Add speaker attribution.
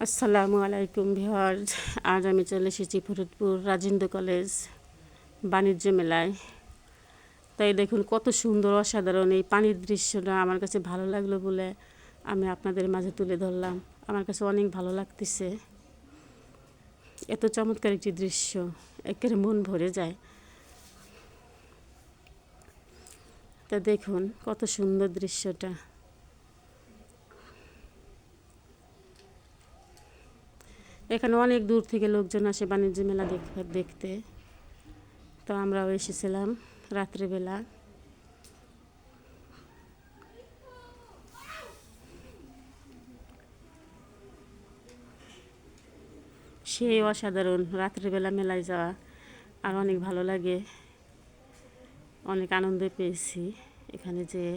Speaker 1: আসসালামু আলাইকুম ভিওয়ার্স আজ আমি চলে এসেছি ফরিদপুর রাজেন্দ্র কলেজ বাণিজ্য মেলায়। তাই দেখুন, কত সুন্দর, অসাধারণ এই পানির দৃশ্যটা আমার কাছে ভালো লাগল বলে আমি আপনাদের মাঝে তুলে ধরলাম। আমার কাছে অনেক ভালো লাগতেছে। এত চমৎকার একটি দৃশ্য একের মন ভরে যায়। তা দেখুন, কত সুন্দর দৃশ্যটা। এখানে অনেক দূর থেকে লোকজন আসে বাণিজ্য মেলা দেখতে। তো আমরাও এসেছিলাম রাত্রেবেলা। সেই অসাধারণ, রাত্রিবেলা মেলায় যাওয়া আর অনেক ভালো লাগে। অনেক আনন্দ পেয়েছি এখানে যেয়ে।